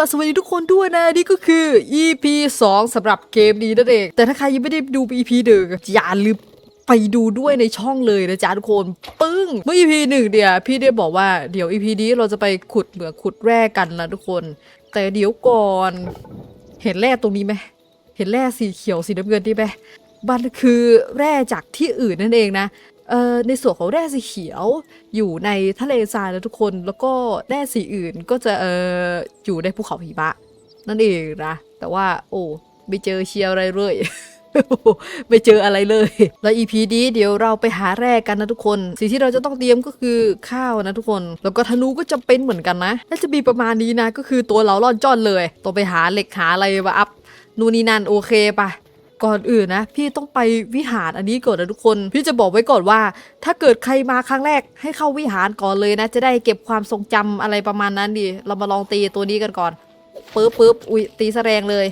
ล่ะสวัสดีทุกคนด้วยนะนี่ก็คือ EP 2สำหรับเกมนี้นั่นเอง แต่ถ้าใครยังไม่ได้ดู EP หนึ่งอย่าลืมไปดูด้วยในช่องเลยนะจ๊ะทุกคนปึ้ง เมื่อ EP หนึ่งเดียวพี่ได้บอกว่าเดี๋ยว EP นี้เราจะไปขุดเหมืองขุดแร่กันนะทุกคน แต่เดี๋ยวก่อน เห็นแร่ตรงนี้ไหมเห็นแร่สีเขียวสีน้ำเงินนี่ไหมมันคือแร่จากที่อื่นนั่นเองนะ ในส่วนของแร่สีเขียวอยู่ในทะเลทรายนะทุกคน แล้วก็แร่สีอื่นก็จะเอออยู่ในภูเขาหิมะ นั่นเองนะ แต่ว่า โอ้ไม่เจอเชียอะไรเลยไม่เจออะไรเลย แล้ว EP นี้เดี๋ยวเราไปหาแร่กันนะทุกคน สิ่งที่เราจะต้องเตรียมก็คือข้าวนะทุกคน แล้วก็ธนูก็จะเป็นเหมือนกันนะ น่าจะมีประมาณนี้นะ ก็คือตัวเราล่อนจ้อนเลย ต้องไปหาเหล็กหาอะไรมาอัพ นู่นนี่นั่นโอเคปะ ก่อนอื่นนะ พี่ต้องไปวิหารอันนี้ก่อนนะทุกคน พี่จะบอกไว้ก่อนว่า ถ้าเกิดใครมาครั้งแรกให้เข้าวิหารก่อนเลยนะ จะได้เก็บความทรงจำอะไรประมาณนั้นดีเรามาลองตีตัวนี้กันก่อนปึ๊บปึ๊บอุ้ยตีแสดงเลย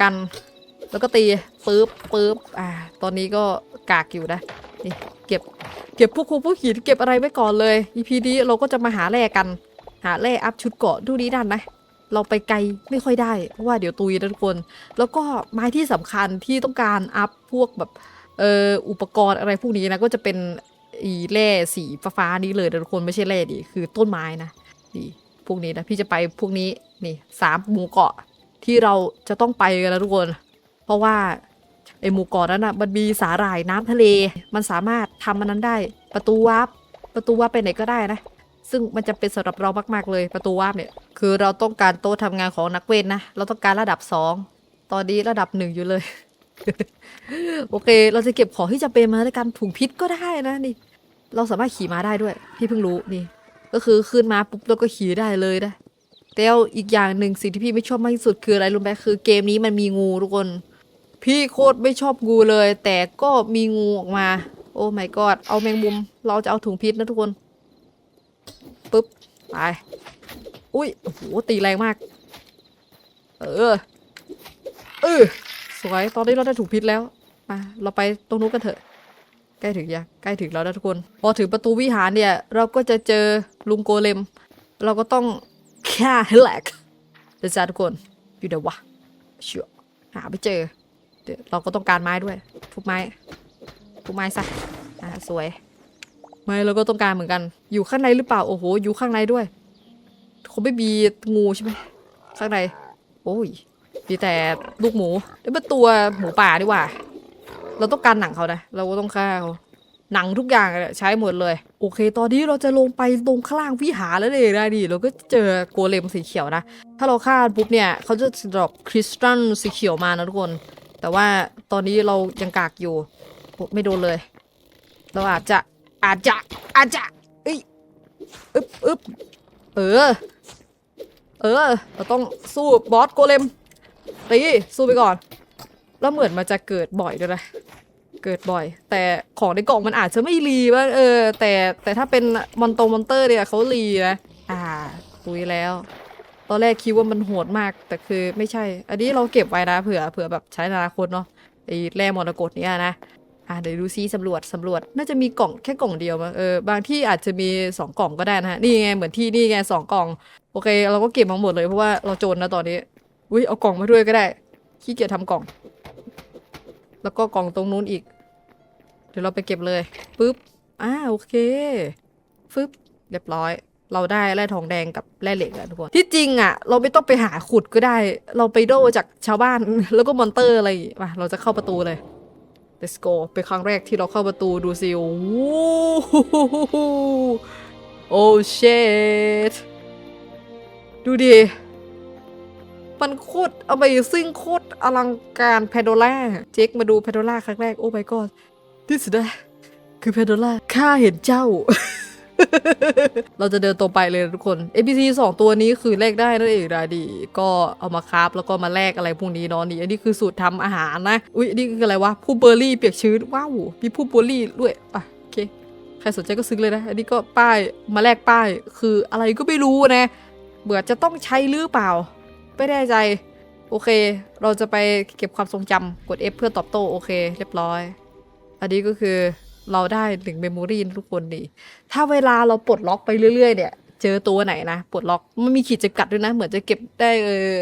กัน แล้วก็ตีปึ๊บปึ๊บอ่า ตอนนี้ก็กากอยู่นะนี่เก็บเก็บพวกคูพวกหินเก็บอะไรไว้ก่อนเลย EP นี้เราก็จะมาหาแร่กัน หาแร่อัพชุดเกาะดูนี้ด้านนะ เราไปไกลไม่ค่อยได้ เพราะว่าเดี๋ยวตุยนะทุกคน แล้วก็ไม้ที่สำคัญที่ต้องการอัพพวกแบบเอ่ออุปกรณ์อะไรพวกนี้นะก็จะเป็นอีแร่สีฟ้านี้เลยนะทุกคนไม่ใช่แร่ดิคือต้นไม้นะนี่พวกนี้นะพี่จะไปพวกนี้นี่สามหมู่เกาะที่เราจะต้องไปกันนะทุกคน เพราะว่าไอหมู่เกาะนั้นอะมันมีสาหร่ายน้ำทะเล มันสามารถทำมันนั้นได้ ประตูวาร์ปประตูวาร์ปไปไหนก็ได้นะ ซึ่งมันจะเป็นสำหรับเรามาก ๆ เลยประตูวาร์ปเนี่ย คือเราต้องการโต๊ะทำงานของนักเวทนะ เราต้องการระดับ 2 ตอนนี้ระดับหนึ่งอยู่เลย โอเค เราจะเก็บของที่จะเป็นมาในการถุงพิษก็ได้นะนี่ เราสามารถขี่ม้าได้ด้วย พี่เพิ่งรู้นี่ ก็คือขึ้นมาปุ๊บแล้วก็ขี่ได้เลยนะแต่อีกอย่างหนึ่งสิ่งที่พี่ไม่ชอบมากที่สุดคืออะไรรู้ไหมคือเกมนี้มันมีงูทุกคน พี่โคตรไม่ชอบงูเลย แต่ก็มีงูออกมา โอ้ my god เอาแมงมุม เราจะเอาถุงพิษนะทุกคน ปุ๊บไปอุ้ยโอ้โหตีแรงมาก เออเออสวยตอนนี้เราได้ถูกพิษแล้วมาเราไปตรงนู้นกันเถอะ ใกล้ถึงยังใกล้ถึงแล้วนะทุกคน พอถึงประตูวิหารเนี่ย เราก็จะเจอลุงโกเลม เราก็ต้องฆ่าให้แหลกเดี๋ยวจ้าทุกคนอยู่เดี๋ยววะเชื่อหาไม่เจอเดี๋ยวเราก็ต้องการไม้ด้วยทุกไม้ทุกไม้ซะอ่าสวย ไม่เราก็ต้องการเหมือนกัน อยู่ข้างในหรือเปล่าโอ้โห อยู่ข้างในด้วยคงไม่มีงูใช่ไหมข้างในโอ้ยมีแต่ลูกหมูนี่เป็นตัวหมูป่าดีกว่า เราต้องการหนังเขานะเราก็ต้องฆ่าเขาหนังทุกอย่างใช้หมดเลย โอเค ตอนนี้เราจะลงไปตรงข้างล่างวิหารแล้วเลยได้ดิเราก็เจอโกเลมสีเขียวนะ ถ้าเราฆ่าปุ๊บเนี่ยเขาจะดรอปคริสตัลสีเขียวมานะทุกคน แต่ว่าตอนนี้เรายังกากอยู่ ไม่โดนเลย เราอาจจะ อาจจะอาจจะเอ้ยอึ๊บอึ๊บเออ เออ เราต้องสู้บอสโกเลมตีสู้ไปก่อน แล้วเหมือนมันจะเกิดบ่อยด้วยนะเกิดบ่อย แต่ของในกล่องมันอาจจะไม่รีบ้างเออ แต่แต่ถ้าเป็นมอนโตมอนเตอร์เนี่ยเขารีนะอ่าตุยแล้ว ตอนแรกคิดว่ามันโหดมาก แต่คือไม่ใช่ อันนี้เราเก็บไว้นะเผื่อเผื่อแบบใช้ในอนาคตเนาะไอ้แร่มรกตเนี่ยนะ อะเดี๋ยวดูซิสำรวจสำรวจน่าจะมีกล่องแค่กล่องเดียวมั้งเออบางที่อาจจะมีสองกล่องก็ได้นะฮะนี่ไงเหมือนที่นี่ไงสองกล่อง โอเค เราก็เก็บมาหมดเลยเพราะว่าเราจนนะตอนนี้อุ้ยเอากล่องมาด้วยก็ได้ขี้เกียจทำกล่อง แล้วก็กล่องตรงนู้นอีก เดี๋ยวเราไปเก็บเลยปึ๊บอ่าโอเคฟึบเรียบร้อย เราได้แร่ทองแดงกับแร่เหล็กอะทุกคนที่จริงอะเราไม่ต้องไปหาขุดก็ได้ เราไปโดจากชาวบ้านแล้วก็มอนเตอร์อะไรมาเราจะเข้าประตูเลย let's go เป็นครั้งแรกที่เราเข้าประตูดูสิโอ้โอ้เชตดูดิ มันโคตรอเมซิ่งโคตรอลังการแพโดล่าเจ๊กมาดูแพโดล่าครั้งแรก โอ้ my god ที่สุดนะคือแพโดล่าข้าเห็นเจ้า เราจะเดินตรงไปเลยทุกคน NPC สองตัวนี้คือแลกได้นั่นเองนะดี ก็เอามาคราฟแล้วก็มาแลกอะไรพวกนี้เนาะนี่อันนี้คือสูตรทำอาหารนะ อุ๊ยนนี้คืออะไรวะผู้เบอร์รี่เปียกชื้นว้าวมีผู้เบอร์รี่ด้วยอะโอเคใครสนใจก็ซื้อเลยนะ อันนี้ก็ป้ายมาแลกป้าย คืออะไรก็ไม่รู้นะ เบื่อจะต้องใช้หรือเปล่า ไม่แน่ใจ โอเค เราจะไปเก็บความทรงจำกด F เพื่อตอบโต้โอเค เรียบร้อย อันนี้ก็คือ เราได้หนึ่งเมมโมรีทุกคนดี ถ้าเวลาเราปลดล็อกไปเรื่อยๆ เนี่ย เจอตัวไหนนะ ปลดล็อกมันมีขีดจำกัดด้วยนะ เหมือนจะเก็บได้เออ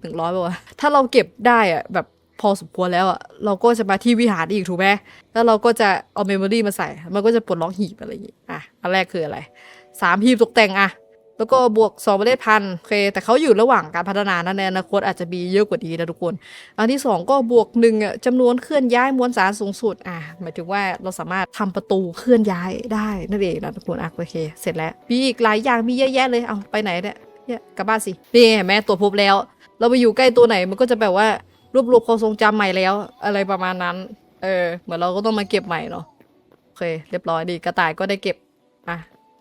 หนึ่งร้อยป่าวะถ้าเราเก็บได้อะแบบพอสมควรแล้วอะเราก็จะมาที่วิหารอีกถูกไหมแล้วเราก็จะเอาเมมโมรีมาใส่ มันก็จะปลดล็อกหีบอะไรอย่างงี้อะอันแรกคืออะไรสามหีบตกแต่งอะ แล้วก็บวกสองประเทศพันโอเค แต่เขาอยู่ระหว่างการพัฒนานะในอนาคตอาจจะมีเยอะกว่านี้นะทุกคน อันที่สองก็บวกหนึ่งอะจำนวนเคลื่อนย้ายมวลสารสูงสุดอะหมายถึงว่าเราสามารถทำประตูเคลื่อนย้ายได้นั่นเองนะทุกคนอะโอเค เสร็จแล้วมีอีกหลายอย่างมีเยอะแยะเลยเอาไปไหนเนี่ยกลับบ้านสินี่เห็นไหมตัวพบแล้ว เราไปอยู่ใกล้ตัวไหนมันก็จะแบบว่ารวบรวมความทรงจำใหม่แล้ว อะไรประมาณนั้น เออเหมือนเราก็ต้องมาเก็บใหม่เนาะโอเค เรียบร้อยดีกระต่ายก็ได้เก็บอะ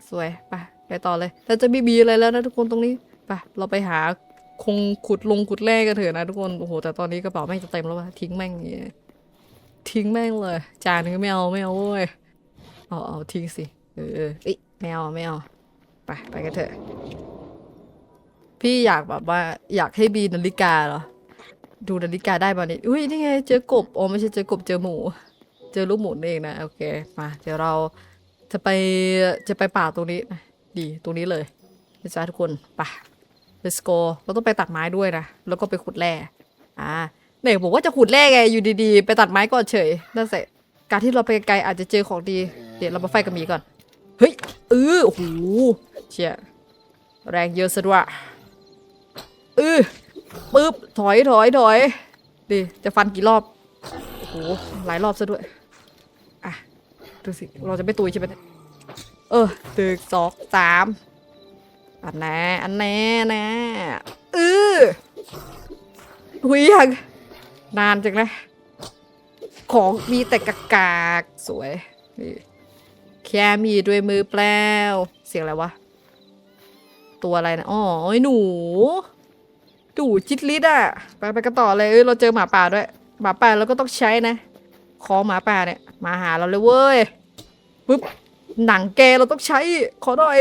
สวยไป ไปต่อเลย แต่จะไม่มีอะไรแล้วนะทุกคนตรงนี้ ไป เราไปหาคงขุดลงขุดแร่กันเถอะนะทุกคน โอ้โห แต่ตอนนี้กระเป๋าแม่งจะเต็มแล้วว่ะ ทิ้งแม่งเงี้ยทิ้งแม่งเลย จานนึงก็ไม่เอาไม่เอาเว้ย เอาเอาทิ้งสิ เออเอ้ยไม่เอาไม่เอาไปไปกันเถอะ พี่อยากแบบว่าอยากให้บีนาฬิกาเหรอ ดูนาฬิกาได้ป่ะนี่อุ้ยนี่ไงเจอกบ อ๋อไม่ใช่เจอกบเจอหมู เจอลูกหมูนั่เองนะโอเค มาเดี๋ยวเราจะไปจะไปป่าตรงนี้ ดีตรงนี้เลยนะจ๊ะทุกคนไป let's go เราต้องไปตัดไม้ด้วยนะ แล้วก็ไปขุดแร่อ่าเนี่ยบอกว่าจะขุดแร่ไงอยู่ดีๆ ไปตัดไม้ก่อนเฉยนั่นสิการที่เราไปไกลอาจจะเจอของดี เดี๋ยวเรามาไฟกับหมีก่อน เฮ้ยเออโอ้โหเชี่ยแรงเยอะซะด้วยเออปึ๊บถอยถอยถอยดิจะฟันกี่รอบโอ้โหหลายรอบซะด้วยอะดูสิเราจะไม่ตุยใช่ไหมเนี่ย เออตึกสองสามอันแน่อันแน่น่เออหุยยังนานจังนะ ของมีแต่กากากสวยนี่แค่มีด้วยมือเปล่าเสียงอะไรวะ ตัวอะไรนะอ๋อไอหนูหนูจิตลิดอะไปไปกันต่อเลยเอ้ยเราเจอหมาป่าด้วย หมาป่าเราก็ต้องใช้นะ ของหมาป่าเนี่ย มาหาเราเลยเว้ยปุ๊บ หนังแกเราต้องใช้ขอหน่อย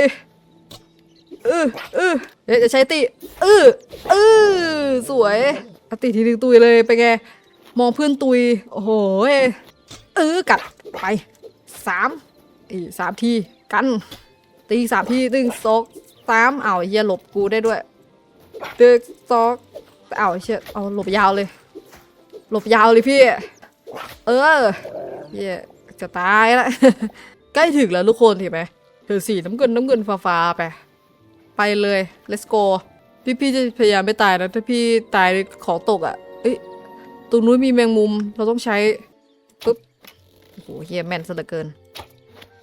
เออเออเดี๋ยวจะใช้ตีเออเออสวยอตีทีหนึ่งตุยเลยไปไงมองเพื่อนตุย โอ้โหเออกัดไปสามอีสามทีกันตีสามทีตึงสองสามเอาเฮียหลบกูได้ด้วยตึงสองเอาเชี่ยเอาหลบยาวเลย หลบยาวเลยพี่ เออเฮียจะตายละ ใกล้ถึงแล้วทุกคนเห็นไหมถือสีน้ำเงินน้ำเงินฟ้าๆไป ไปเลย let's go พี่พี่จะพยายามไม่ตายนะ ถ้าพี่ตายของตกอะ่ะ เอ้ย ตรงนู้นมีแมงมุม เราต้องใช้ปุ๊บ โอ้โหเฮียแม่นซะเหลือเกิน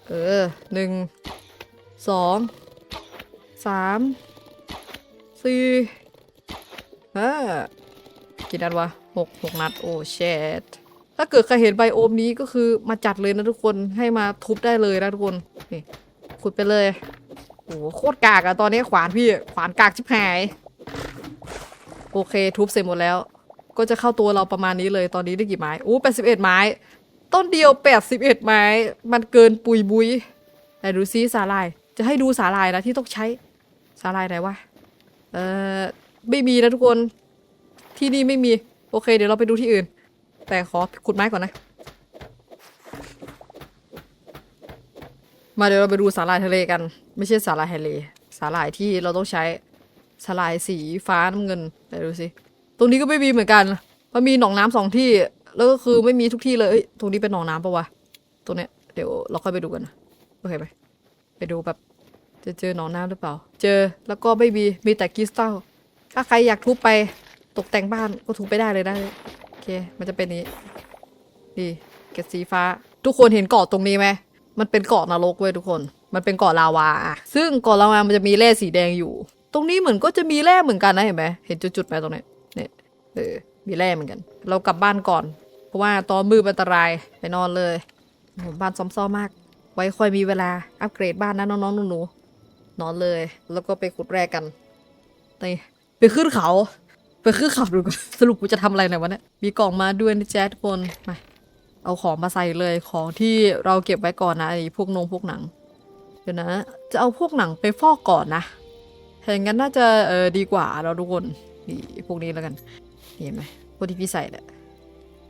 เออหนึ่งสองสามสี่ห้ากี่นัดวะหกหกนัด โอ้เชด ถ้าเกิดใครเห็นไบโอมนี้ก็คือมาจัดเลยนะทุกคนให้มาทุบได้เลยนะทุกคนนี่ขุดไปเลยโอ้โหโคตรกากอะตอนนี้ขวานพี่ขวานกากชิบหายโอเคทุบเสร็จหมดแล้ว ก็จะเข้าตัวเราประมาณนี้เลยตอนนี้ได้กี่ไม้อู้แปดสิบเอ็ดไม้ ต้นเดียวแปดสิบเอ็ดไม้ มันเกินปุยบุยไหนดูซิสาลาย จะให้ดูสาลายนะที่ต้องใช้สาลายไหนวะเอ่อไม่มีนะทุกคนที่นี่ไม่มี โอเค เดี๋ยวเราไปดูที่อื่น แต่ขอขุดไม้ก่อนนะ มาเดี๋ยวเราไปดูสาหร่ายทะเลกัน ไม่ใช่สาหร่ายทะเล สาหร่ายที่เราต้องใช้สาหร่ายสีฟ้าน้ำเงินไหนดูสิ ตรงนี้ก็ไม่มีเหมือนกัน มันมีหนองน้ำสองที่ แล้วก็คือไม่มีทุกที่เลยตรงนี้เป็นหนองน้ำปะวะ ตรงเนี้ยเดี๋ยวเราค่อยไปดูกันนะโอเคไหมไปดูแบบจะเจอหนองน้ำหรือเปล่า เจอแล้วก็ไม่มีมีแต่คริสตัลถ้าใครอยากทุบไปตกแต่งบ้านก็ทุบไปได้เลยได้ มันจะเป็นนี้นี่เกล็ดสีฟ้า ทุกคนเห็นเกาะตรงนี้ไหมมันเป็นเกาะนรกเว้ยทุกคน มันเป็นเกาะลาวาอะซึ่งเกาะลาวามันจะมีแร่สีแดงอยู่ ตรงนี้เหมือนก็จะมีแร่เหมือนกันนะเห็นไหมเห็นจุดๆไหมตรงนี้เนี่ยเออมีแร่เหมือนกัน เรากลับบ้านก่อน เพราะว่าตอนมืดอันตรายไปนอนเลยบ้านซ้อมซ้อมาก ไว้ค่อยมีเวลาอัปเกรดบ้านนะน้องๆหนูๆนอนเลย แล้วก็ไปขุดแร่กันนี่ไปขึ้นเขา ไปขึ้นเขาดูก่อนสรุปกูจะทำอะไรในยวันนี้มีกล่องมาด้วยนะจ๊ะทุกคนมาเอาของมาใส่เลยของที่เราเก็บไว้ก่อนนะไอ้พวกนงพวกหนัง เดี๋ยวนะ จะเอาพวกหนังไปฟอกก่อนนะถ้าอย่างนั้นน่าจะเออดีกว่าเราทุกคนนี่พวกนี้แล้วกันเห็นไหมพวกที่พี่ใส่เนี่ย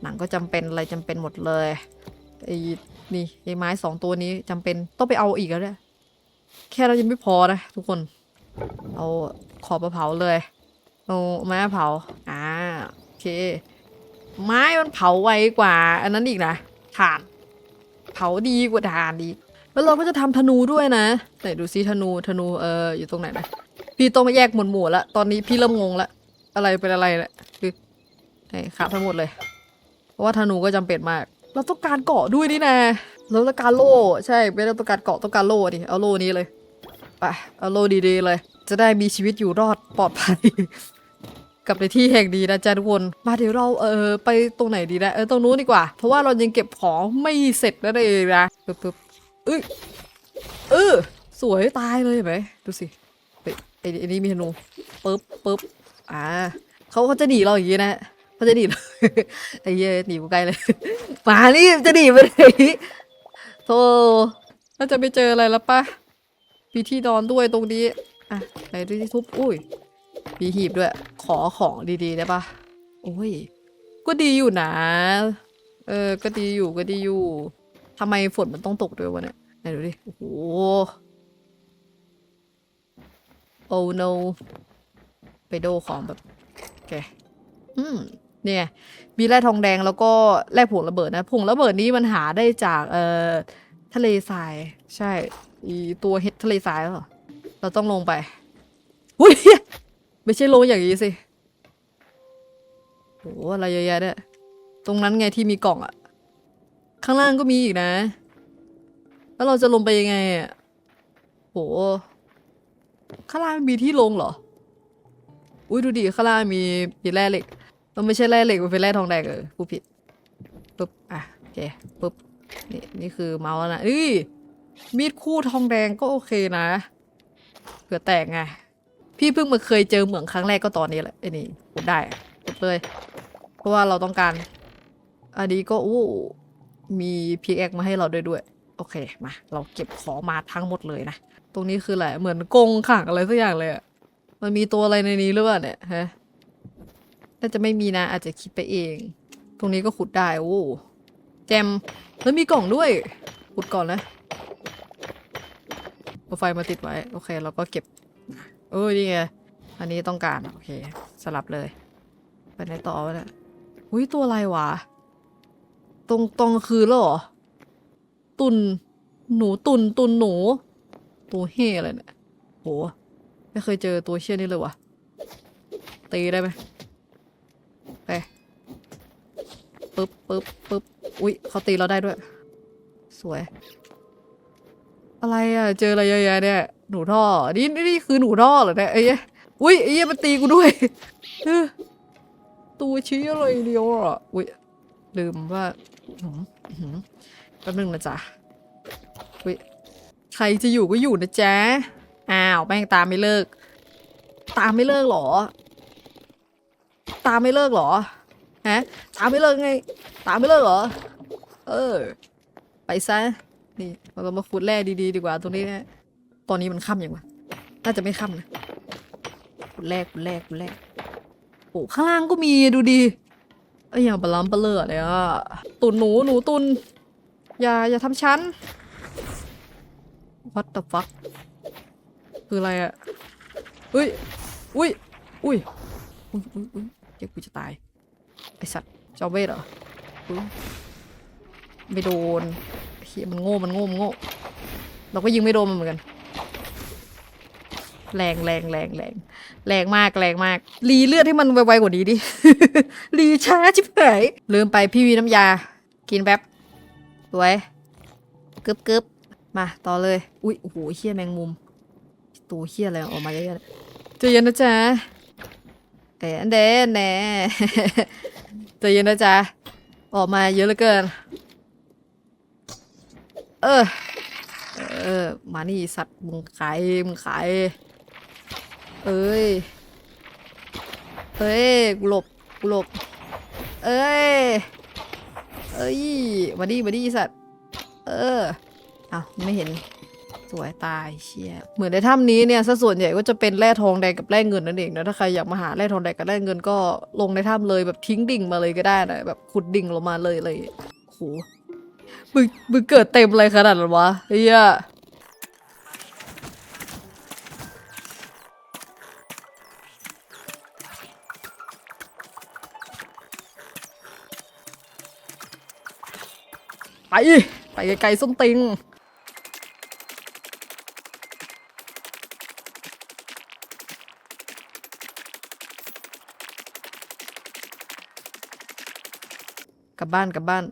หนังก็จำเป็นอะไรจำเป็นหมดเลยไอ้นี่ไอ้ไม้สองตัวนี้จำเป็นต้องไปเอาอีกแล้วเนี่ยแค่เรายังไม่พอนะทุกคน เอาขอบมาเผาเลย เอาไม้เผา อ่า โอเค ไม้มันเผาไวกว่า อันนั้นอีกนะถ่าน เผาดีกว่าถ่านอีกแล้วเราก็จะทำธนูด้วยนะ ไหนดูซิธนู ธนู เออ อยู่ตรงไหนนะ พี่ต้องมาแยกหมวดหมู่ละ ตอนนี้พี่เริ่มงงละ อะไรเป็นอะไรละคือไหนขาดทั้งหมดเลย เพราะว่าธนูก็จำเป็นมาก เราต้องการเกาะด้วยนี่นะ เราต้องการโล่ ใช่ ไม่ได้ต้องการเกาะต้องการโล่ดิ เอาโล่นี้เลย ไป เอาโล่ดีๆเลย จะได้มีชีวิตอยู่รอดปลอดภัย กับในที่แห่งดีนะจ๊ะทุกคนมาเดี๋ยวเราเออไปตรงไหนดีนะเออตรงนู้นดีกว่า เพราะว่าเรายังเก็บของไม่เสร็จนั่นเองนะปึ๊บปึ๊บเอ้ยเออสวยตายเลยเห็นไหมดูสิไอ้ไอนี่มีธนูปึ๊บปึ๊บอ่าเขาเขาจะหนีเราอย่างนี้นะเขาจะหนีเราไอ้เหี้ยหนีกูไกลเลยมานี่จะหนีไปไหนโธ่เราจะไปเจออะไรแล้วปะมีที่นอนด้วยตรงนี้อะไหนดูที่ทุบอุ้ย มีหีบด้วย ขอของดีๆได้ปะโอ้ย ก็ดีอยู่นะ เออ ก็ดีอยู่ก็ดีอยู่ทำไมฝนมันต้องตกด้วยวะเนี่ยไหนดูดิ โอ้โห โอ้ no ไปโดของแบบโอเคอืมเนี่ยมีแร่ทองแดงแล้วก็แร่ผงระเบิดนะผงระเบิดนี้มันหาได้จากเอ่อทะเลทราย ใช่ อีตัวเห็ดทะเลทรายเหรอเราต้องลงไปอุ้ย ไม่ใช่ลงอย่างนี้สิโหอะไรเยอะแยะเนี่ยตรงนั้นไงที่มีกล่องอะข้างล่างก็มีอีกนะ แล้วเราจะลงไปยังไงอะโหข้างล่างมีที่ลงเหรอ อุ้ยดูดิข้างล่างมีมีแร่เหล็กมันไม่ใช่แร่เหล็กมันเป็นแร่ทองแดงเออผู้ผิดปุ๊บอะโอเคปุ๊บนี่นี่คือเมาส์แล้วนะอุ้ยมีดคู่ทองแดงก็โอเคนะเผื่อแตกไง พี่เพิ่งมาเคยเจอเหมืองครั้งแรกก็ตอนนี้แหละไอ้นี่ผมได้ปุ๊บเลย เพราะว่าเราต้องการอันนี้ก็อู้มีพีแอคมาให้เราด้วยด้วย โอเคมาเราเก็บของมาทั้งหมดเลยนะ ตรงนี้คืออะไรเหมือนกงขังอะไรสักอย่างเลยอะมันมีตัวอะไรในนี้หรือเปล่าเนี่ยฮะน่าจะไม่มีนะ อาจจะคิดไปเอง ตรงนี้ก็ขุดได้โอ้แจมแล้วมีกล่องด้วยขุดก่อนนะเอาไฟมาติดไว้ โอเค เราก็เก็บ เออนี่ไง อันนี้ต้องการ โอเค สลับเลย ไปไหนต่อวะเนี่ยอุ้ยตัวอะไรวะ ตรงตรงคือแล้วหรอ ตุน หนูตุนตุนหนู ตัวเฮอะไรเนี่ยโห ไม่เคยเจอตัวเชี่ยนี่เลยวะตีได้ไหมไปปึ๊บปึ๊บปึ๊บ อุ้ยเขาตีเราได้ด้วย สวย อะไรอะ เจออะไรเยอะแยะเนี่ย หนูท่อนี่นี่นี่คือหนูท่อเหรอเนี่ยไอ้เหี้ยอุ้ยไอ้เหี้ยมันตีกูด้วยตัวชี้อะไรเดียวอะอุ้ยลืมว่าหืมแป๊บนึงนะจ๊ะอุ้ยใครจะอยู่ก็อยู่นะจ๊ะอ้าวแม่งตามไม่เลิก ตามไม่เลิกเหรอ ตามไม่เลิกเหรอฮะตามไม่เลิกไง ตามไม่เลิกเหรอ เออ ไปซะ นี่เราก็มาขุดแร่ดีๆดีกว่าตรงนี้นะตอนนี้มันค่ำยังวะน่าจะไม่ค่ำนะขุดแร่ขุดแร่ขุดแร่โอ้ข้างล่างก็มีดูดีไอ้ยอย่างบลัมเบลอเลยอะตุนหนูหนูตุนอย่าอย่าทำฉัน what the fuck คืออะไรอะอุ้ยอุ้ยอุ้ยอุ้ยอุ้ยอุ้ยเดี๋ยวกูจะตาย ไอสัตว์จอเวทเหรอไม่โดน เฮียมันโง่มันโง่มันโง่เราก็ยิงไม่โดนมันเหมือนกัน แรงแรงแรงแรงแรงมากแรงมาก รีเลือดให้มันไวๆกว่านี้ดิ รีช้าชิบหายลืมไปพี่มีน้ำยา กินแป๊บสวยกึบกึบมาต่อเลย อุ้ยโอ้โหเฮี้ยแมงมุมตัวเฮี้ยอะไรออกมาเยอะๆเลยใจเย็นนะจ๊ะเอ๋เดนแน่ใจเย็นนะจ๊ะออกมาเยอะเหลือเกิน เออ เออ มานี่สัตว์มึงขายมึงขายเอ้ย เอ้ยกูหลบกูหลบ เอ้ย เอ้ย มาดิมาดิสัตว์ เอออาไม่เห็น สวยตายเชี่ย เหมือนในถ้ำนี้เนี่ยซะส่วนใหญ่ก็จะเป็นแร่ทองแดงกับแร่เงินนั่นเองนะ ถ้าใครอยากมาหาแร่ทองแดงกับแร่เงินก็ลงในถ้ำเลยแบบทิ้งดิ่งมาเลยก็ได้นะ แบบขุดดิ่งลงมาเลยเลยโอ้โห มึงมึงเกิดเต็มอะไรขนาดนั้นวะเฮียไป ไปไกลๆส้นติงกลับบ้านกลับบ้าน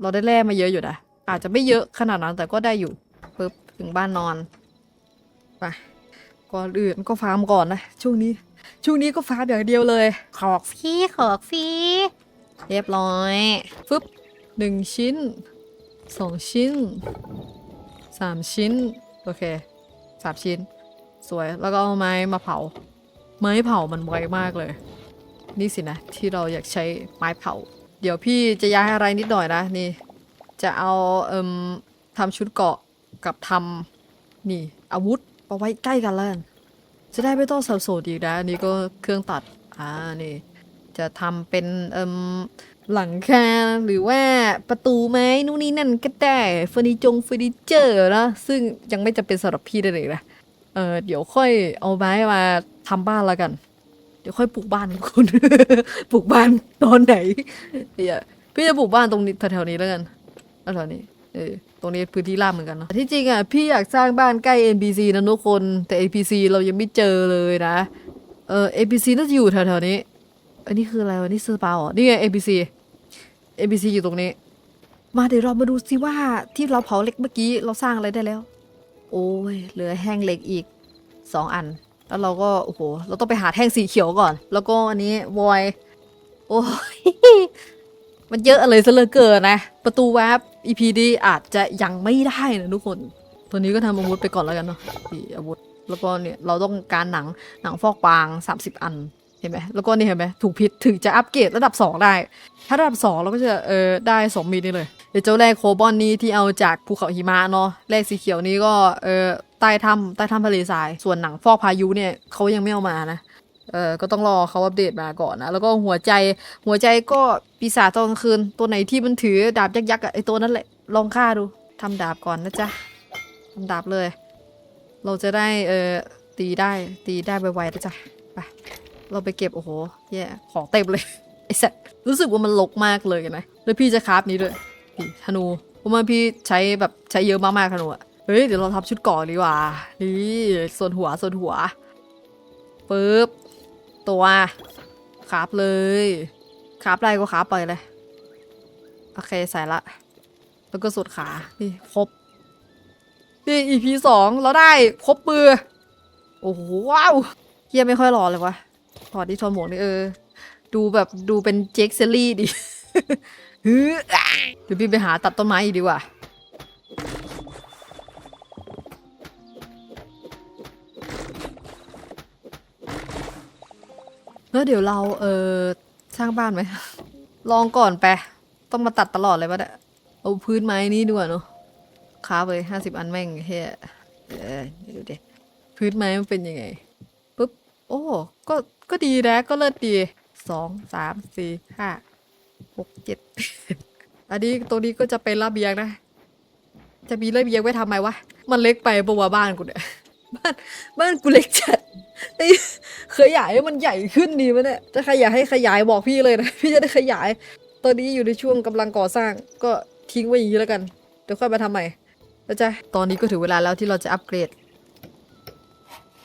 เราได้แร่มาเยอะอยู่นะอาจจะไม่เยอะขนาดนั้นแต่ก็ได้อยู่ปึ๊บถึงบ้านนอนไปก่อนอื่นก็ฟาร์มก่อนนะช่วงนี้ ช่วงนี้ก็ฟาร์มอย่างเดียวเลย ขอกฟีขอกฟีเรียบร้อยฟึบหนึ่งชิ้นสองชิ้นสามชิ้น โอเคสามชิ้น สวยแล้วก็เอาไม้มาเผา ไม้เผามันไวมากเลย นี่สินะที่เราอยากใช้ไม้เผา เดี๋ยวพี่จะย้ายอะไรนิดหน่อยนะนี่ จะเอาเอิมทำชุดเกาะกับทำนี่ อาวุธเอาไว้ใกล้กันแล้วกันจะได้ไม่ต้องสับสนอีกนะอันนี้ก็เครื่องตัดอ่านี่ จะทำเป็นเอิมหลังคาหรือว่าประตูไม้นู่นนี่นั่นก็ได้เฟอร์นิจงเฟอร์นิเจอร์นะซึ่งยังไม่จำเป็นสำหรับพี่ได้เลยนะเออเดี๋ยวค่อยเอาไม้มาทำบ้านแล้วกัน ดี๋ยวค่อยปลูกบ้านคุณ ปลูกบ้านตอนไหนเียพี่จะปลูกบ้านตรงนี้แถวๆนี้แล้วกันแถวๆนี้ เออ ตรงนี้พื้นที่ราบเหมือนกันเนอะที่จริงอะพี่อยากสร้างบ้านใกล้ NPC นะทุกคน แต่ NPC เรายังไม่เจอเลยนะ เออ NPC น่าจะอยู่แถวๆนี้ อันนี้คืออะไรวะนี่เซอร์เปาเหรอนี่ไง NPC NPC อยู่ตรงนี้ มาเดี๋ยวเรามาดูซิว่าที่เราเผาเหล็กเมื่อกี้เราสร้างอะไรได้แล้ว โอ้ย เหลือแห้งเหล็กอีกสองอัน แล้วเราก็โอ้โหเราต้องไปหาแท่งสีเขียวก่อน แล้วก็อันนี้วอยโอ้ยมันเยอะอะไรซะเหลือเกินนะ ประตูแวาร์ป EP ดีอาจจะยังไม่ได้นะทุกคน ตัวนี้ก็ทำอาวุธไปก่อนแล้วกันเนาะนี่อาวุธ แล้วก็เนี่ยเราต้องการหนังหนังฟอกปาง 30 อันเห็นไหมแล้วก็นี่เห็นไหมถูกพิษถึงจะอัปเกรดระดับ 2 ได้ ถ้าระดับ 2 เราก็จะเออได้2มีนี่เลยเดี๋ยวเจ้าแรกโคบอนนี้ที่เอาจากภูเขาหิมะเนาะแรกสีเขียวนี้ก็เออ ใต้ถ้ำใต้ถ้ำทะเลทราย ส่วนหนังฟอกพายุเนี่ยเขายังไม่เอามานะ เออก็ต้องรอเขาอัปเดตมาก่อนนะ แล้วก็หัวใจ หัวใจก็ปีศาจตอนกลางคืน ตัวไหนที่มันถือดาบยักษ์ๆอะไอตัวนั้นแหละ ลองฆ่าดูทำดาบก่อนนะจ๊ะทำดาบเลย เราจะได้เออตีได้ตีได้ไวๆนะจ๊ะ ไป เราไปเก็บโอ้โห แย่ของเต็มเลยไอสัตว์รู้สึกว่ามันลกมากเลยนะ แล้วพี่จะคราฟนี้ด้วยนี่ธนูเพราะว่าพี่ใช้แบบใช้เยอะมากๆธนูอะ เฮ้ย เดี๋ยวเราทำชุดก่อดีกว่า นี่ส่วนหัวส่วนหัวปึ๊บ ตัวคราฟเลยคราฟอะไรก็คราไปเลย โอเค ใส่ละ แล้วก็สุดขา นี่ครบ นี่ EP สองเราได้ครบมือ โอ้โหว้าวเฮียไม่ค่อยหล่อเลยวะถอดที่ทอนหมวกนี่เออ ดูแบบดูเป็นเจคเซลลี่ดิฮืออะเดี๋ยวพี่ไปหาตัดต้นไม้อีกดีกว่า แล้วเดี๋ยวเราเออสร้างบ้านไหม ลองก่อนไป ต้องมาตัดตลอดเลยวะเนี่ย เอาพื้นไม้นี้ดีกว่าเนาะค้าไปห้าสิบอันแม่งเฮียเออเดี๋ยวดูดิพื้นไม้มันเป็นยังไงปุ๊บ โอ้ ก็ ก็ดีนะ ก็เลิศดี สอง สาม สี่ ห้า หก เจ็ด อันนี้ตรงนี้ก็จะเป็นระเบียงนะ จะมีระเบียงไว้ทำไมวะ มันเล็กไปปะวะบ้านกูเนี่ย บ้าน บ้านกูเล็กจัด ขยายให้มันใหญ่ขึ้นดีไหมเนี่ยถ้าใครอยากให้ขยายบอกพี่เลยนะพี่จะได้ขยาย ตอนนี้อยู่ในช่วงกำลังก่อสร้าง ก็ทิ้งไว้อย่างนี้แล้วกันเดี๋ยวค่อยมาทำใหม่แล้วจ้ะตอนนี้ก็ถึงเวลาแล้วที่เราจะอัปเกรด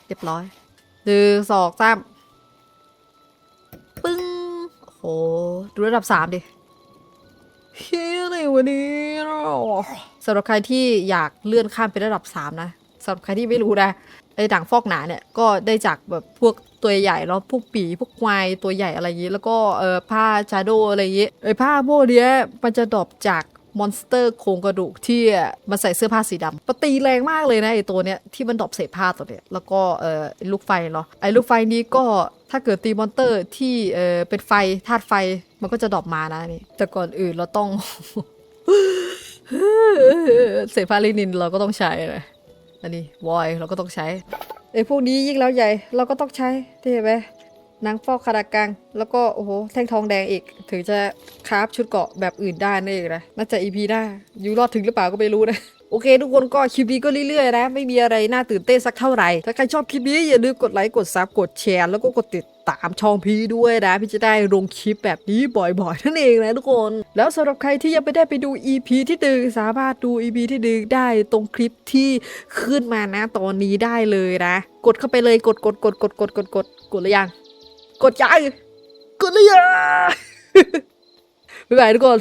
เรียบร้อยหนึ่งสองสามปึ้งโอ้โหดูระดับสามดิเฮ้ยอะไรวะเนี่ยสำหรับใครที่อยากเลื่อนข้ามไประดับสามนะสำหรับใครที่ไม่รู้นะ ไอ้ด่างฟอกหนาเนี่ยก็ได้จากแบบพวกตัวใหญ่แล้วพวกปีพวกควายตัวใหญ่อะไรอย่างนี้ แล้วก็เออผ้าชาโดอะไรอย่างนี้ไอ้ผ้าพวกเนี้ยมันจะดรอปจากมอนสเตอร์โครงกระดูกที่มันใส่เสื้อผ้าสีดำปตีแรงมากเลยนะไอ้ตัวเนี้ยที่มันดรอปเศษผ้าตัวเนี้ยแล้วก็เออลูกไฟเนาะไอ้ลูกไฟนี้ก็ถ้าเกิดตีมอนเตอร์ที่เออเป็นไฟธาตุไฟมันก็จะดรอปมานะนี่แต่ก่อนอื่นเราต้องเศษผ้าลินินเราก็ต้องใช้นะ อันนี้วอยเราก็ต้องใช้ไอ้พวกนี้ยิ่งแล้วใหญ่เราก็ต้องใช้ที่เห็นไหมนางฟอกคารากัง แล้วก็โอ้โหแท่งทองแดงอีก ถึงจะคราฟชุดเกาะแบบอื่นได้นั่นเองนะน่าจะอีพีหน้าอยู่รอดถึงหรือเปล่าก็ไม่รู้นะโอเค ทุกคนก็คลิปนี้ก็เรื่อยๆนะ ไม่มีอะไรน่าตื่นเต้นสักเท่าไหร่ ถ้าใครชอบคลิปนี้อย่าลืมกดไลค์กดซับกดแชร์แล้วก็กดติด ตามช่องพี่ด้วยนะ พี่จะได้ลงคลิปแบบนี้บ่อยๆนั่นเองนะทุกคน แล้วสำหรับใครที่ยังไม่ได้ไปดู EP ที่ดึงสามารถดู EP ที่ดึงได้ตรงคลิปที่ขึ้นมานะตอนนี้ได้เลยนะ กดเข้าไปเลยกดกดกดกดกดกดกดกดหรือยัง กดยังกดหรือยังบ๊ายบายทุกคน